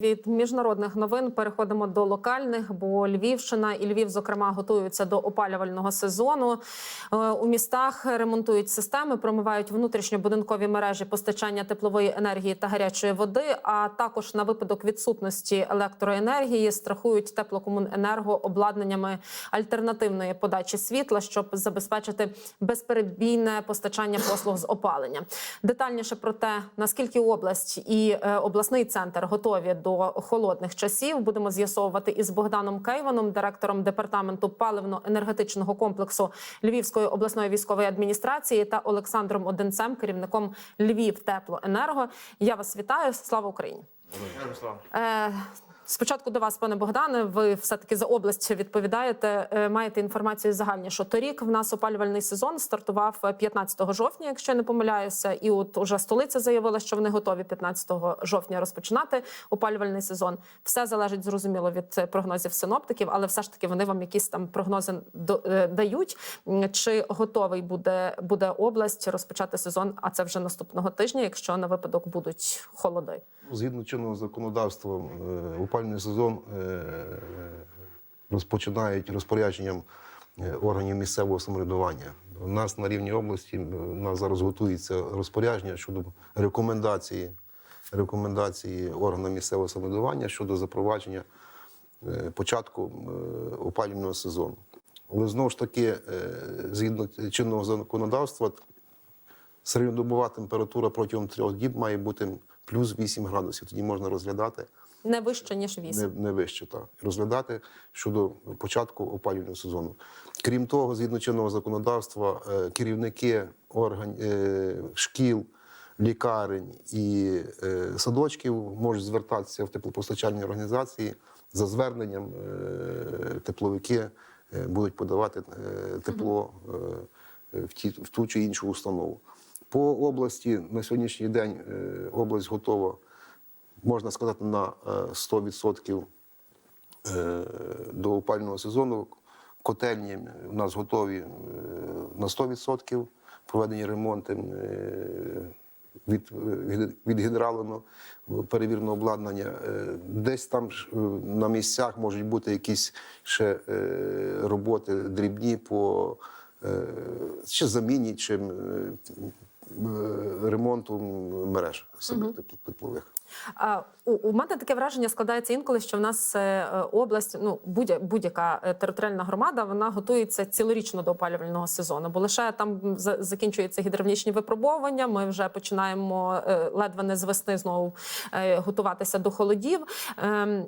Від міжнародних новин переходимо до локальних, бо Львівщина і Львів, зокрема, готуються до опалювального сезону. Е, У містах ремонтують системи, промивають внутрішньобудинкові мережі постачання теплової енергії та гарячої води. А також на випадок відсутності електроенергії страхують теплокомуненерго обладнаннями альтернативної подачі світла, щоб забезпечити безперебійне постачання послуг з опалення. Детальніше про те, наскільки область і е, обласний центр готові до холодних часів, будемо з'ясовувати із Богданом Кейваном, директором департаменту паливно-енергетичного комплексу Львівської обласної військової адміністрації, та Олександром Одинцем, керівником Львів Теплоенерго. Я вас вітаю. Слава Україні! Е, Спочатку до вас, пане Богдане. Ви все таки за область відповідаєте. Е, Маєте інформацію загальні, що торік в нас опалювальний сезон стартував е, 15 жовтня, якщо я не помиляюся, і от уже столиця заявила, що вони готові 15 жовтня розпочинати опалювальний сезон. Все залежить зрозуміло від е, прогнозів синоптиків, але все ж таки вони вам якісь там прогнози е, дають. Чи готовий буде буде область розпочати сезон? А це вже наступного тижня, якщо на випадок будуть холоди. Згідно чинного законодавства, е, опалювальний сезон е, розпочинають розпорядженням е, органів місцевого самоврядування. У нас на рівні області у нас зараз готується розпорядження щодо рекомендації, рекомендації органів місцевого самоврядування щодо запровадження початку опалювального сезону. Але знову ж таки, згідно чинного законодавства, середньодобова температура протягом трьох діб має бути плюс 8 градусів. Тоді можна розглядати Не вище ніж 8. не, не вище, так розглядати щодо початку опалювального сезону. Крім того, згідно чинного законодавства, е, керівники орган, е, шкіл, лікарень і е, садочків можуть звертатися в теплопостачальні організації за зверненням. е, Тепловики е, будуть подавати е, тепло е, в, ті, в ту чи іншу установу. По області на сьогоднішній день е, область готова можна сказати, на е, 100% е, до опального сезону. Котельні у нас готові е, на 100%, проведені ремонти, е, від, від, відгідралено, перевірено обладнання. Е, Десь там е, на місцях можуть бути якісь ще е, роботи дрібні по е, чи заміні, чи е, е, ремонту мереж самих тепл- теплових. А, у, у мене таке враження складається інколи, що в нас е, е, область, ну будь- будь-яка е, територіальна громада, вона готується цілорічно до опалювального сезону, бо лише там за- закінчуються гідравлічні випробовування. Ми вже починаємо е, ледве не з весни знову е, готуватися до холодів. Ем,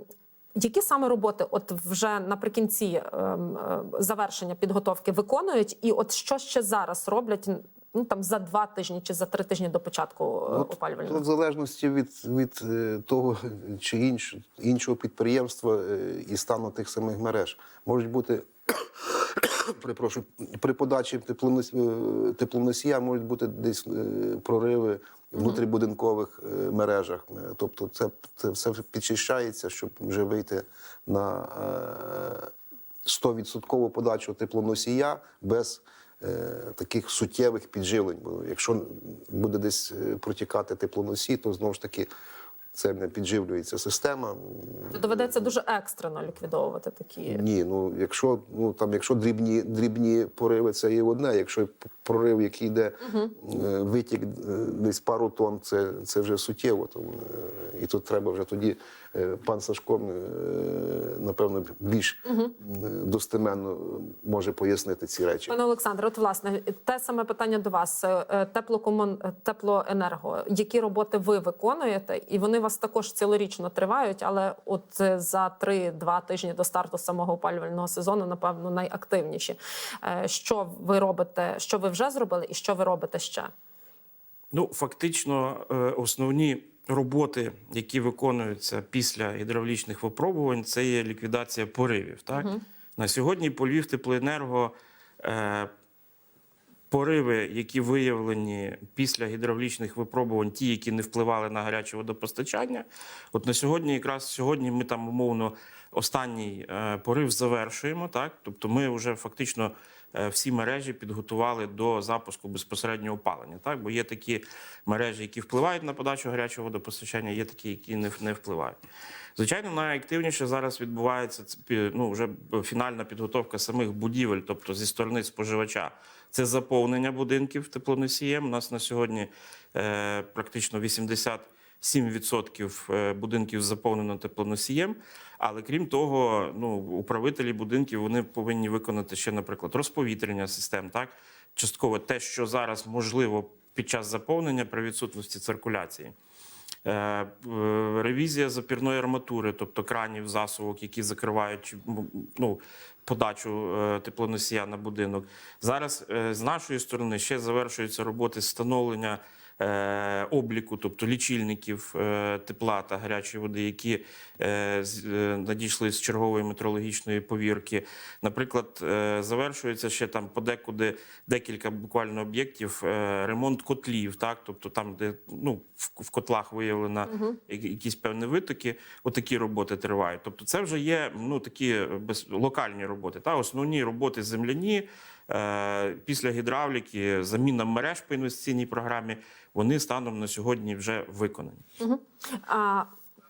які саме роботи, от вже наприкінці ем, е, завершення підготовки виконують, і от що ще зараз роблять? Ну там за два тижні чи за три тижні до початку е, От, опалювального в залежності від, від е, того чи інш, іншого підприємства е, і стану тих самих мереж можуть бути. Перепрошую, при подачі теплонос- теплоносія можуть бути десь прориви в внутрібудинкових мережах. Тобто, це, це все підчищається, щоб вже вийти на е, 100% подачу теплоносія без таких суттєвих підживлень. Бо якщо буде десь е, протікати теплоносій, то знову ж таки це не підживлюється система. То доведеться дуже екстрено ліквідовувати такі. Ні, ну якщо ну там, якщо дрібні дрібні пориви, це є одне. Якщо прорив, який йде е, витік е, десь пару тонн, це, це вже суттєво. Тому, е, і тут треба вже тоді пан Сашко, напевно, більш е, достеменно може пояснити ці речі. Пане Олександре, от власне те саме питання до вас. Теплокомун е, теплоенерго. Які роботи ви виконуєте? І вони у вас також цілорічно тривають, але от е, за 3-2 тижні до старту самого опалювального сезону, напевно, найактивніші. Е, Що ви робите? Що ви вже зробили, і що ви робите ще? Ну, фактично, е, основні роботи, які виконуються після гідравлічних випробувань, це є ліквідація поривів. Так? На сьогодні по Львів теплоенерго е, пориви, які виявлені після гідравлічних випробувань, ті, які не впливали на гаряче водопостачання. От на сьогодні, якраз сьогодні, ми там умовно останній е, порив завершуємо. Так? Тобто ми вже фактично всі мережі підготували до запуску безпосереднього опалення. Так, бо є такі мережі, які впливають на подачу гарячого водопостачання, є такі, які не, не впливають. Звичайно, найактивніше зараз відбувається ну, вже фінальна підготовка самих будівель, тобто зі сторони споживача. Це заповнення будинків теплоносієм. У нас на сьогодні е, практично 87% е, будинків заповнено теплоносієм. Але крім того, ну, управителі будинків вони повинні виконати ще, наприклад, розповітрення систем, так? частково те, що зараз можливо під час заповнення при відсутності циркуляції. Е, Ревізія запірної арматури, тобто кранів, засувок, які закривають ну, подачу е, теплоносія на будинок. Зараз е, з нашої сторони ще завершуються роботи встановлення обліку, тобто лічильників е, тепла та гарячої води, які е, е, надійшли з чергової метрологічної повірки. Наприклад, е, завершується ще там подекуди декілька буквально об'єктів е, ремонт котлів, так тобто там, де ну в, котлах виявлено якісь певні витоки, отакі роботи тривають. Тобто, це вже є ну такі е, локальні роботи. Та основні роботи земляні. Е, після гідравліки, заміна мереж по інвестиційній програмі, вони станом на сьогодні вже виконані. А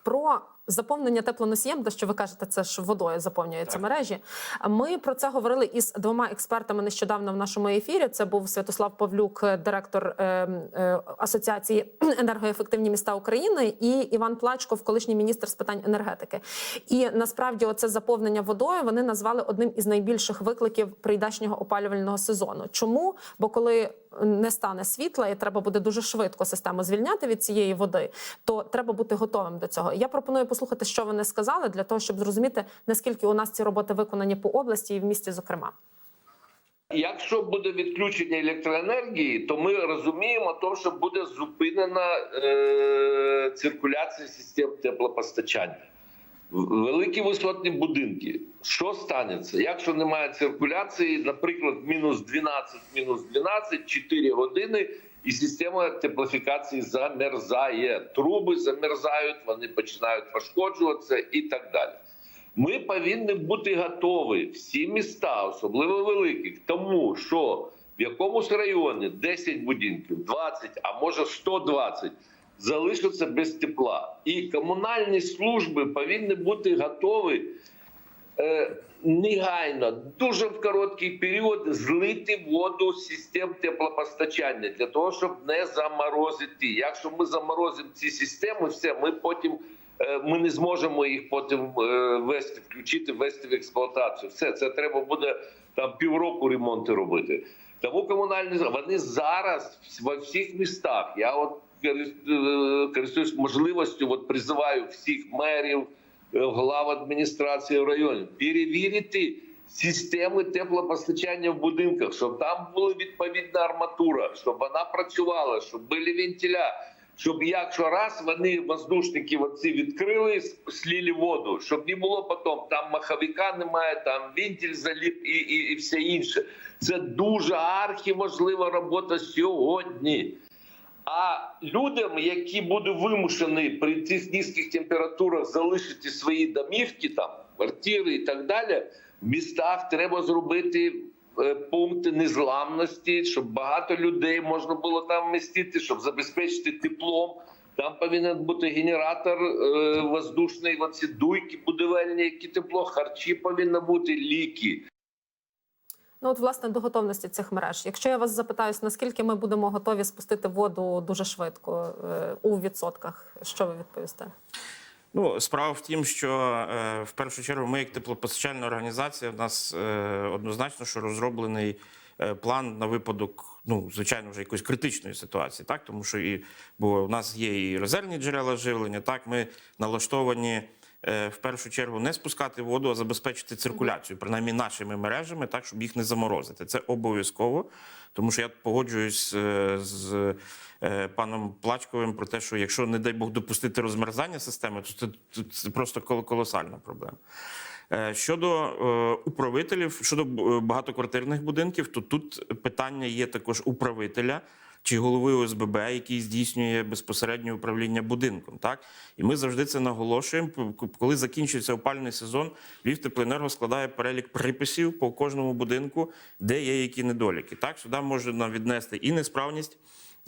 про заповнення теплоносієм, те, що ви кажете, це ж водою заповнюються Так. мережі. Ми про це говорили із двома експертами нещодавно в нашому ефірі. Це був Святослав Павлюк, директор е, е, Асоціації енергоефективні міста України, і Іван Плачков, колишній міністр з питань енергетики. І насправді, оце заповнення водою вони назвали одним із найбільших викликів прийдешнього опалювального сезону. Чому? Бо коли не стане світла, і треба буде дуже швидко систему звільняти від цієї води, то треба бути готовим до цього. Я пропоную послухати, що вони сказали, для того, щоб зрозуміти наскільки у нас ці роботи виконані по області і в місті, зокрема. Якщо буде відключення електроенергії, то ми розуміємо, то, що буде зупинена е, циркуляція систем теплопостачання. Великі висотні будинки. Що станеться? Якщо немає циркуляції, наприклад, мінус 12, мінус 12, 4 години, і система теплофікації замерзає. Труби замерзають, вони починають пошкоджуватися і так далі. Ми повинні бути готові, всі міста, особливо великі, тому, що в якомусь районі 10 будинків, 20, а може 120 залишаться без тепла. І комунальні служби повинні бути готові е, негайно, дуже в короткий період злити воду з систем теплопостачання для того, щоб не заморозити. Якщо ми заморозимо ці системи, все ми потім. е, Ми не зможемо їх потім е, вести, включити, вести в експлуатацію. Все це треба буде там півроку ремонти робити. Тому комунальні вони зараз во всіх містах. Я от користуюсь можливістю, от призиваю всіх мерів, е, глав адміністрації районів перевірити системи теплопостачання в будинках, щоб там була відповідна арматура, щоб вона працювала, щоб були вентиля. Щоб якщо раз вони воздушники оці відкрили, слили воду, щоб не було потім там маховика немає, там вентиль заліп і, і, і все інше. Це дуже архіважлива робота сьогодні. А людям, які будуть вимушені при цих низьких температурах залишити свої домівки, там квартири і так далі, в містах треба зробити е, пункти незламності, щоб багато людей можна було там вмістити, щоб забезпечити теплом. Там повинен бути генератор е, воздушний, оці дуйки будівельні, які тепло, харчі повинні бути, ліки. Ну от власне до готовності цих мереж. Якщо я вас запитаюсь, наскільки ми будемо готові спустити воду дуже швидко е, у відсотках, що ви відповісте? Ну, справа в тім, що е, в першу чергу ми, як теплопостачальна організація, в нас е, однозначно, що розроблений план на випадок, ну звичайно, вже якоїсь критичної ситуації, так тому що і бо в нас є і резервні джерела живлення. Так, ми налаштовані. Е, В першу чергу не спускати воду, а забезпечити циркуляцію, принаймні нашими мережами, так щоб їх не заморозити. Це обов'язково, тому що я погоджуюсь е, з е, паном Плачковим про те, що якщо, не дай Бог, допустити розмерзання системи, то це, це, просто колосальна проблема. Щодо е, управителів, щодо багатоквартирних будинків, то тут питання є також управителя. Чи голови ОСББ, який здійснює безпосереднє управління будинком. Так і ми завжди це наголошуємо. Коли закінчується опальний сезон, Львівтеплоенерго складає перелік приписів по кожному будинку, де є які недоліки. Так сюди можна віднести і несправність.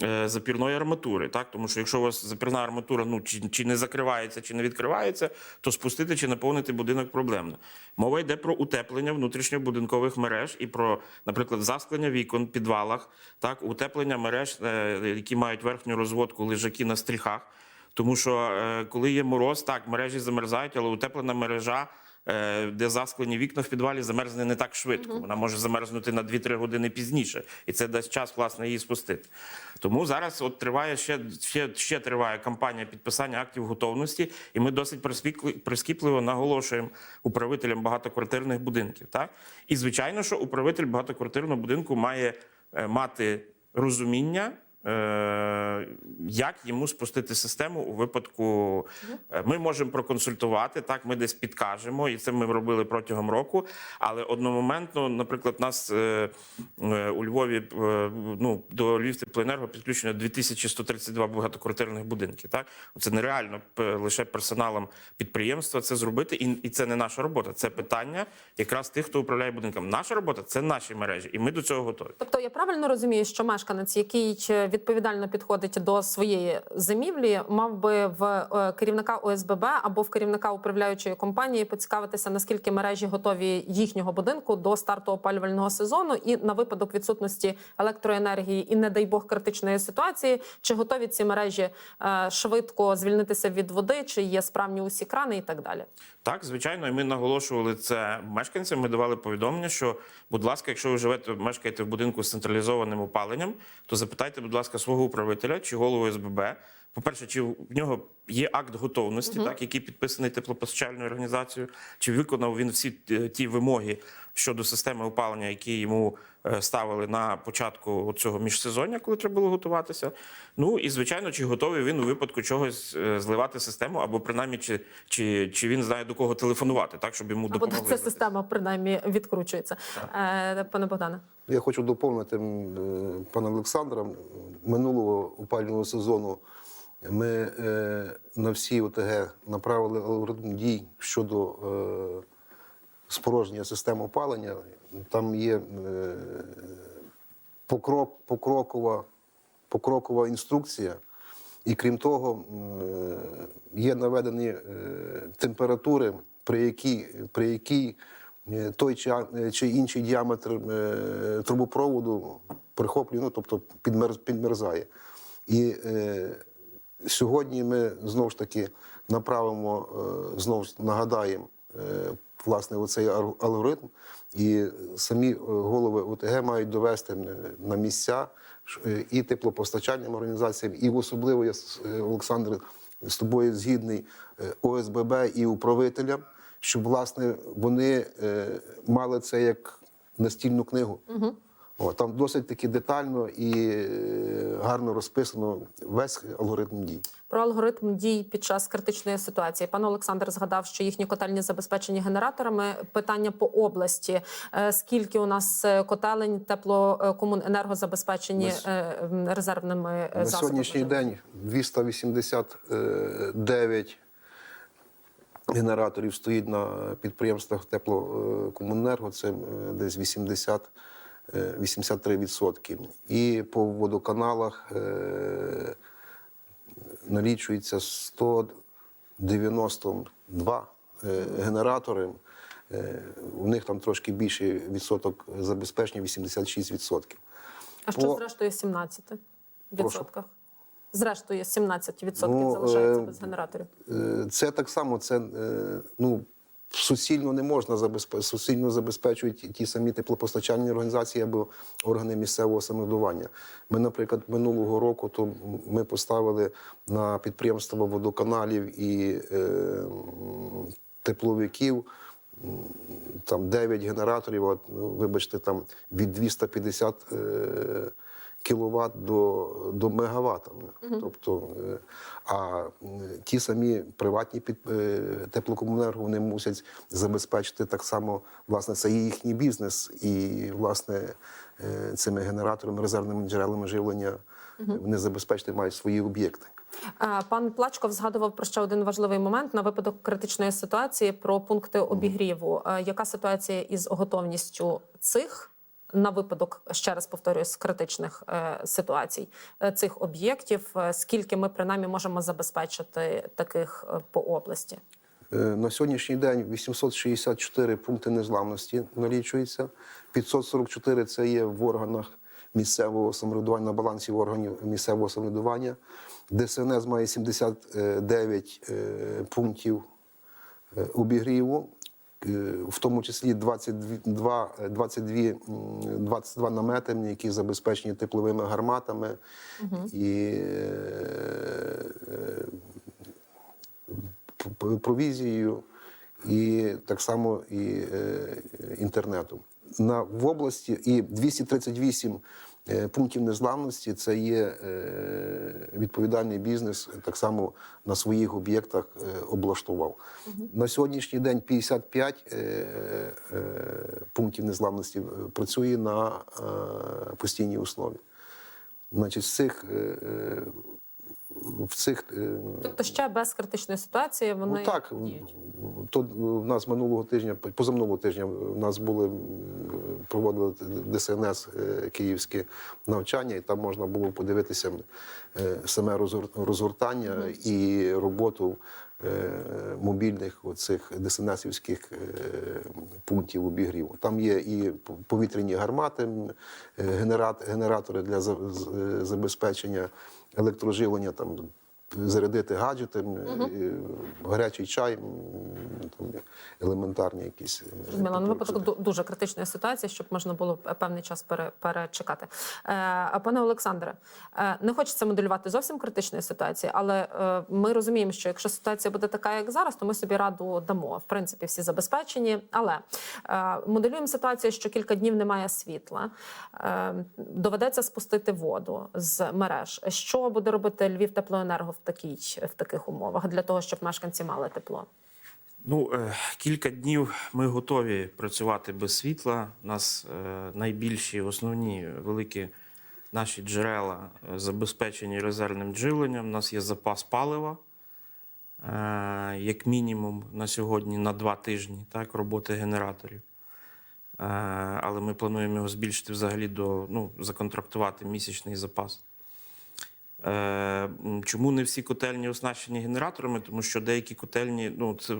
Е, Запірної арматури, так тому що якщо у вас запірна арматура ну чи, чи не закривається, чи не відкривається, то спустити чи наповнити будинок проблемно. Мова йде про утеплення внутрішньобудинкових мереж і про, наприклад, засклення вікон, підвалах, так утеплення мереж, е, які мають верхню розводку лежаки на стріхах. Тому що е, коли є мороз, так мережі замерзають, але утеплена мережа. Е, Де засклені вікна в підвалі замерзне не так швидко. Вона може замерзнути на 2-3 години пізніше, і це дасть час власне її спустити. Тому зараз от триває ще, ще, ще триває кампанія підписання актів готовності, і ми досить прискіпливо наголошуємо управителям багатоквартирних будинків. Так і звичайно, що управитель багатоквартирного будинку має е, мати розуміння. Е, Як йому спустити систему у випадку, Е, ми можемо проконсультувати, так ми десь підкажемо, і це ми робили протягом року. Але одномоментно, наприклад, нас е, у Львові ну до Львівтеплоенерго підключено 2132 багатоквартирних будинки. Так це нереально лише персоналом підприємства це зробити, і, це не наша робота. Це питання якраз тих, хто управляє будинком. Наша робота це наші мережі, і ми до цього готові. Тобто я правильно розумію, що мешканець, який відповідально підходить до своєї зимівлі, мав би в е, керівника ОСББ або в керівника управляючої компанії поцікавитися, наскільки мережі готові їхнього будинку до старту опалювального сезону, і на випадок відсутності електроенергії і, не дай Бог, критичної ситуації, чи готові ці мережі е, швидко звільнитися від води, чи є справні усі крани і так далі. Так, звичайно, і ми наголошували це мешканцям. Ми давали повідомлення, що, будь ласка, якщо ви живете, мешкаєте в будинку з централізованим опаленням, то запитайте, будь ласка, свого управителя чи голову СББ. По-перше, чи в нього є акт готовності, так, який підписаний теплопостачальною організацією, чи виконав він всі е, ті вимоги щодо системи опалення, які йому е, ставили на початку цього міжсезоння, коли треба було готуватися. Ну і звичайно, чи готовий він у випадку чогось е, зливати систему, або принаймні, чи, чи, чи він знає до кого телефонувати, так щоб йому Або ця система принаймні відкручується. Е, пане Богдане. Я хочу доповнити пана Олександра. Минулого опалювального сезону ми е, на всі ОТГ направили алгоритм дій щодо е, спорожнення системи опалення. Там є е, покрок, покрокова, покрокова інструкція. І крім того, е, є наведені е, температури, при якій, при якій е, той чи, е, чи інший діаметр е, трубопроводу прихоплює, ну, тобто підмерз, підмерзає. І е, сьогодні ми знову ж таки направимо, е, знову ж нагадаємо е, власне оцей алгоритм, і самі е, голови ОТГ мають довести на місця і теплопостачальним організаціям, і особливо я Олександр з тобою згідний ОСББ і управителям, щоб власне вони мали це як настільну книгу. О, там досить таки детально і е, гарно розписано весь алгоритм дій. Про алгоритм дій під час критичної ситуації. Пан Олександр згадав, що їхні котельні забезпечені генераторами. Питання по області: Е, скільки у нас е, котелень теплокомуненерго забезпечені На с- е, м, резервними На засобами? сьогоднішній день 289 генераторів стоїть на підприємствах теплокомуненерго, це десь 80, е, 83%. І по водоканалах е, налічується 192 е, генератори. Е, У них там трошки більший відсоток забезпечення 86%. А що по- зрештою 17 Прошу? відсотках? Зрештою 17 відсотків Ну, залишається без генераторів. Це так само, це ну. Суцільно не можна забезпечити, суцільно забезпечують ті самі теплопостачальні організації або органи місцевого самоврядування. Ми, наприклад, минулого року то ми поставили на підприємства водоканалів і е, тепловиків там 9 генераторів, от, ну, вибачте, там від 250 е, кіловат до, до мегаватт. Тобто, е, а ті самі приватні під, е, теплокомунерго вони мусять забезпечити так само, власне, це їхній бізнес, і власне е, цими генераторами, резервними джерелами живлення вони забезпечити мають свої об'єкти. Пан Плачков згадував про ще один важливий момент на випадок критичної ситуації про пункти обігріву. Яка ситуація із готовністю цих? На випадок ще раз повторюсь критичних е, ситуацій е, цих об'єктів, Е, скільки ми принаймні можемо забезпечити таких по області? На сьогоднішній день 864 пункти незламності налічується. 544 це є в органах місцевого самоврядування на балансі органів місцевого самоврядування. ДСНС має 79 е, пунктів обігріву, в тому числі 22, 22, м, 22 намети, які забезпечені тепловими гарматами і е, провізією і так само і е, інтернетом. На, в області і 238 е, пунктів незламності це є е, відповідальний бізнес, так само на своїх об'єктах облаштував. облаштував. На сьогоднішній день 55 е, е, пунктів незламності е, працює на е, постійній основі. Значить, з цих, е, е, в цих е, Тобто ще без критичної ситуації вони Ну так, діють. то в нас минулого тижня, позаминулого тижня, в нас були проводили ДСНС київські навчання, і там можна було подивитися е, саме розгор- розгортання і роботу е, мобільних оцих десенасівських е, пунктів обігріву. Там є і повітряні гармати, е, генерат- генератори для е, забезпечення електроживлення там зарядити гаджети, м, е, гарячий чай, там, елементарні якісь. е, продукти. випадок ду- дуже критичної ситуації, щоб можна було певний час пере- перечекати. Е, пане Олександре, е, не хочеться моделювати зовсім критичної ситуації, але е, ми розуміємо, що якщо ситуація буде така, як зараз, то ми собі раду дамо. В принципі, всі забезпечені. Але е, моделюємо ситуацію, що кілька днів немає світла, е, доведеться спустити воду з мереж. Що буде робити Львів теплоенерго в такій в таких умовах для того, щоб мешканці мали тепло? Ну, е, кілька днів ми готові працювати без світла. У нас е, найбільші, основні великі наші джерела е, забезпечені резервним живленням. У нас є запас палива, як мінімум на сьогодні на два тижні так, роботи генераторів. Але ми плануємо його збільшити взагалі до ну, законтрактувати місячний запас. Е, Чому не всі котельні оснащені генераторами? Тому що деякі котельні, ну це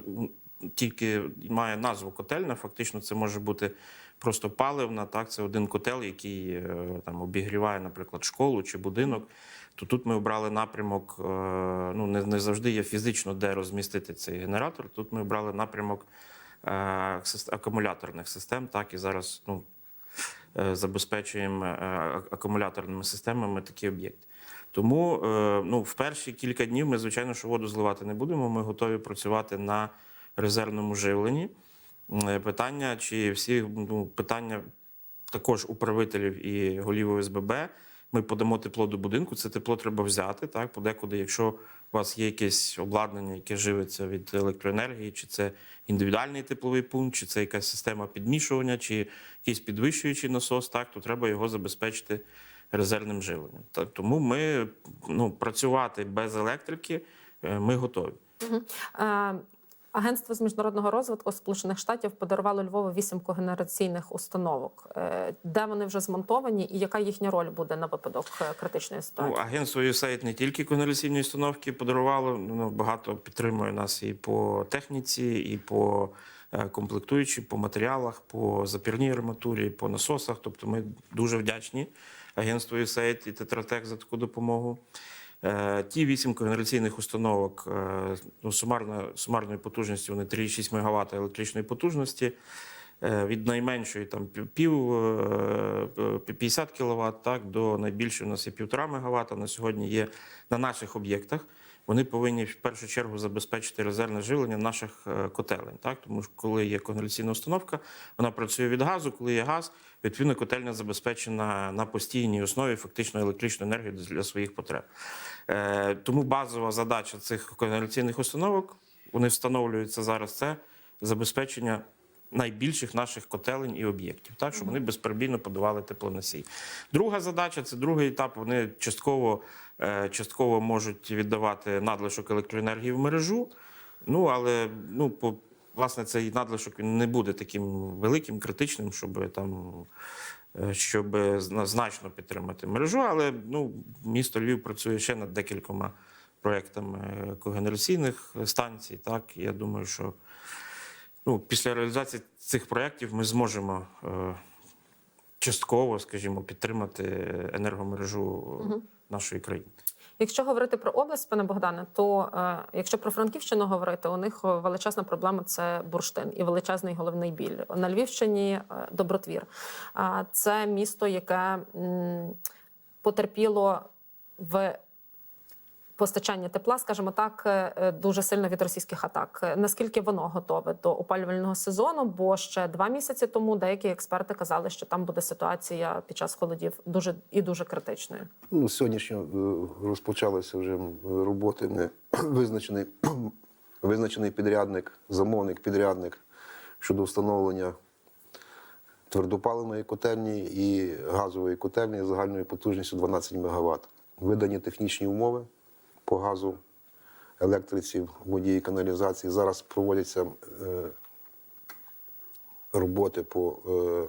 тільки має назву котельня, фактично це може бути просто паливна. Так, це один котел, який е, там обігріває, наприклад, школу чи будинок. То тут ми обрали напрямок. е, Ну не, не завжди є фізично де розмістити цей генератор. Тут ми обрали напрямок акумуляторних систем. Так і зараз ну, забезпечуємо акумуляторними системами такі об'єкти. Тому е, ну, в перші кілька днів ми, звичайно, що воду зливати не будемо. Ми готові працювати на резервному живленні. Е, Питання, чи всі ну, питання також управителів і голів ОСББ. Ми подамо тепло до будинку. Це тепло треба взяти. Так, подекуди, якщо у вас є якесь обладнання, яке живиться від електроенергії, чи це індивідуальний тепловий пункт, чи це якась система підмішування, чи якийсь підвищуючий насос, так то треба його забезпечити резервним живленням. Тому ми ну, працювати без електрики е, ми готові. Е, Агентство з міжнародного розвитку Сполучених Штатів подарувало Львову вісім когенераційних установок. Е, Де вони вже змонтовані, і яка їхня роль буде на випадок критичної Ну, ситуації? агентство USAID не тільки конвенційні установки подарувало, ну, багато підтримує нас і по техніці, і по комплектуючі, по матеріалах, по запірній арматурі, по насосах. Тобто ми дуже вдячні агентству USAID і Тетратек за таку допомогу. Е, Ті вісім когенераційних установок е, ну, сумарно, сумарною потужністю вони 3,6 МВт електричної потужності. Е, Від найменшої там пів- пів е, е, 50 кВт, так до найбільшої у нас є 1,5 МВт. На сьогодні є на наших об'єктах. Вони повинні в першу чергу забезпечити резервне живлення наших е, котелень. Так? Тому що коли є конгресійна установка, вона працює від газу. Коли є газ, відповідно котельня забезпечена на постійній основі фактично електричну енергію для своїх потреб. Е, Тому базова задача цих конгресійних установок вони встановлюються зараз. Це забезпечення найбільших наших котелень і об'єктів, так щоб вони безперебійно подавали теплоносій. Друга задача це другий етап. Вони частково, е, частково можуть віддавати надлишок електроенергії в мережу. Ну але ну по власне цей надлишок він не буде таким великим, критичним, щоб там. е, Щоб значно підтримати мережу, але ну місто Львів працює ще над декількома проектами е, когенераційних станцій. Так я думаю, що ну, після реалізації цих проєктів ми зможемо е, частково, скажімо, підтримати енергомережу нашої країни. Якщо говорити про область, пане Богдане, то е, якщо про Франківщину говорити, у них величезна проблема це бурштин і величезний головний біль. На Львівщині е, добротвір. А це місто, яке м, потерпіло в постачанні тепла, скажімо так, е, е, дуже сильно від російських атак. Е, Наскільки воно готове до опалювального сезону? Бо ще два місяці тому деякі експерти казали, що там буде ситуація під час холодів дуже і дуже критичною. Ну, сьогоднішньо розпочалися вже роботи. Ми визначений, визначений підрядник, замовник, підрядник щодо встановлення твердопаливної котельні і газової котельні загальною потужністю 12 МВт. Видані технічні умови по газу, електриці, воді і каналізації. Зараз проводяться е, роботи по е,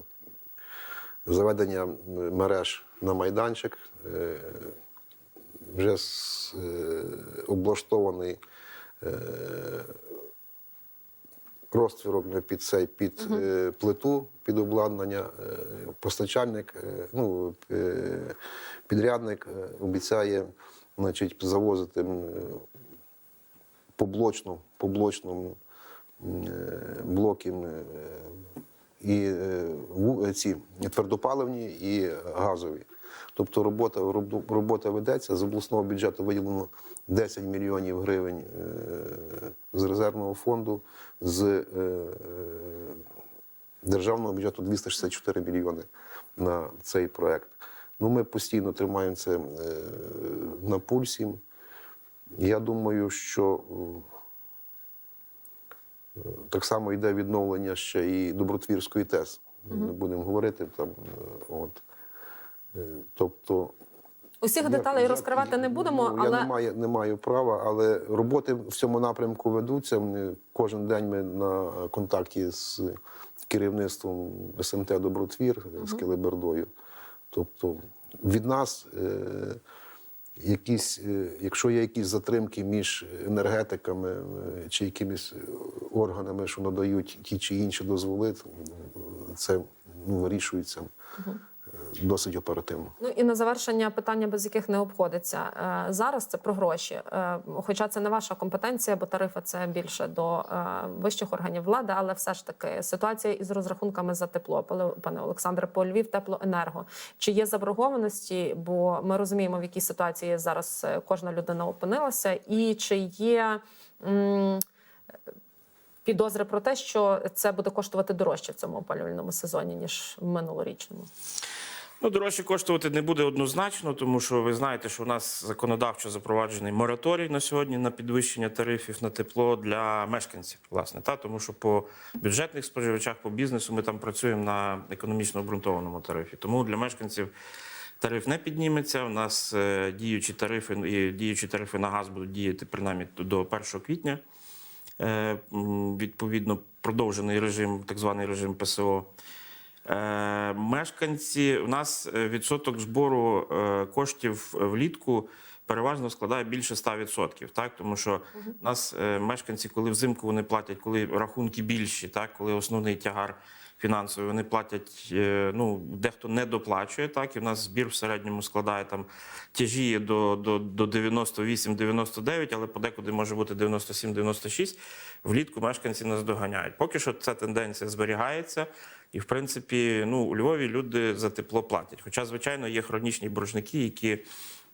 заведення мереж на майданчик. Е, Вже е, облаштований е, під цей під е, плиту, під обладнання. Е, Постачальник, е, ну, е, підрядник е, обіцяє значить, завозити поблочну м, е, блоки е, і е, ці твердопаливні і газові. Тобто робота, робота ведеться. З обласного бюджету виділено 10 мільйонів гривень з резервного фонду, з державного бюджету 264 мільйони на цей проект. Ну, ми постійно тримаємо це е, на пульсі. Я думаю, що е, так само йде відновлення ще і Добротвірської ТЕС. Ми не будемо говорити там. е, От. Тобто. Усіх деталей я- розкривати не будемо, ну, Я не маю, не маю права, але роботи в цьому напрямку ведуться. Кожен день ми на контакті з керівництвом СМТ Добротвір з Килибердою. Тобто від нас, е, якісь, е, якщо є якісь затримки між енергетиками е, чи якимись органами, що надають ті чи інші дозволи, це ну, вирішується досить оперативно. Ну і на завершення питання, без яких не обходиться Е, зараз. Це про гроші. Е, Хоча це не ваша компетенція, бо тарифи це більше до е, вищих органів влади, але все ж таки ситуація із розрахунками за тепло. Пане- Олександре, по Львів теплоенерго. Чи є заборгованості? Бо ми розуміємо, в якій ситуації зараз кожна людина опинилася, і чи є. Підозри про те, що це буде коштувати дорожче в цьому опалювальному сезоні ніж в минулорічному. Ну, дорожче коштувати не буде однозначно, тому що ви знаєте, що у нас законодавчо запроваджений мораторій на сьогодні на підвищення тарифів на тепло для мешканців, власне, та тому що по бюджетних споживачах, по бізнесу ми там працюємо на економічно обґрунтованому тарифі. Тому для мешканців тариф не підніметься. У нас е, діючі тарифи і діючі тарифи на газ будуть діяти принаймні до 1 квітня. Е, Відповідно, продовжений режим, так званий режим ПСО. Е, Мешканці у нас е, відсоток збору е, коштів влітку переважно складає більше 100%, так? Тому що у нас мешканці, коли взимку вони платять, коли рахунки більші, так? Коли основний тягар фінансовий, вони платять. е, Ну дехто не доплачує, так і в нас збір в середньому складає там тяжіє до, до, до 98-99, але подекуди може бути 97-96. Влітку мешканці нас доганяють. Поки що ця тенденція зберігається. І, в принципі, ну, у Львові люди за тепло платять. Хоча, звичайно, є хронічні боржники, які,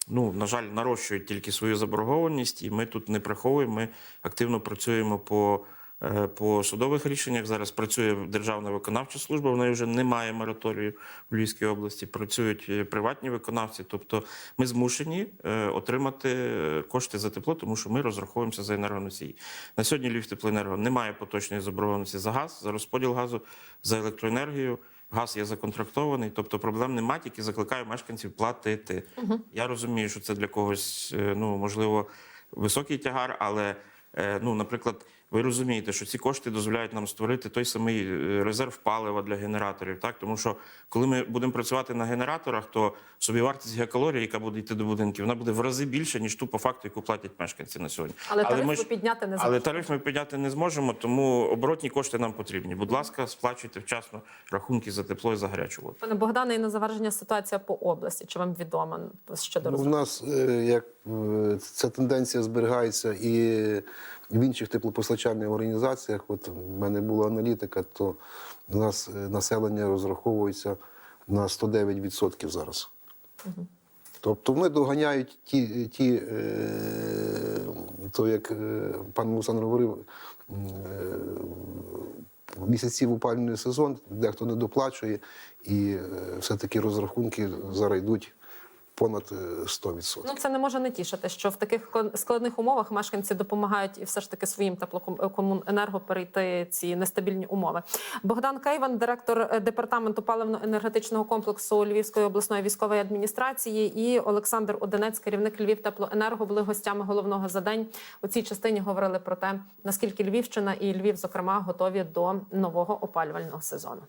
ну, на жаль, нарощують тільки свою заборгованість, і ми тут не приховуємо. Ми активно працюємо по по судових рішеннях. Зараз працює Державна виконавча служба. В неї вже немає мораторію в Львівській області. Працюють е, приватні виконавці. Тобто ми змушені е, отримати е, кошти за тепло, тому що ми розраховуємося за енергоносії. На сьогодні Львівтеплоенерго немає поточної заборгованості за газ, за розподіл газу, за електроенергію. Газ є законтрактований, тобто проблем немає, тільки закликаю мешканців платити. Я розумію, що це для когось, е, ну можливо, високий тягар, але е, ну, наприклад, ви розумієте, що ці кошти дозволяють нам створити той самий е, резерв палива для генераторів. Так, тому що коли ми будемо працювати на генераторах, то собівартість геокалорії, яка буде йти до будинків, вона буде в рази більше ніж ту по факту, яку платять мешканці на сьогодні. Але тариф ми ви підняти не але тариф ми підняти не зможемо, тому оборотні кошти нам потрібні. Будь ласка, сплачуйте вчасно рахунки за тепло і за гарячу воду. Пане Богдане, і на завершення ситуація по області. Чи вам відома щодо Ну, У нас е, як е, ця тенденція зберігається і в інших теплопостачальних організаціях. От в мене була аналітика, то у нас е, населення розраховується на 109% зараз. Тобто вони доганяють ті, ті е, то як е, пан Мусан говорив, е, в місяці в опалювальний сезон дехто не доплачує, і е, все-таки розрахунки зараз йдуть понад е, 100%. Ну це не може не тішити, що в таких складних умовах мешканці допомагають і все ж таки своїм теплокомуненерго перейти ці нестабільні умови. Богдан Кейван, директор е, департаменту паливно-енергетичного комплексу Львівської обласної військової адміністрації, і Олександр Одинець, керівник Львів теплоенерго, були гостями головного за день. У цій частині говорили про те, наскільки Львівщина і Львів, зокрема, готові до нового опалювального сезону.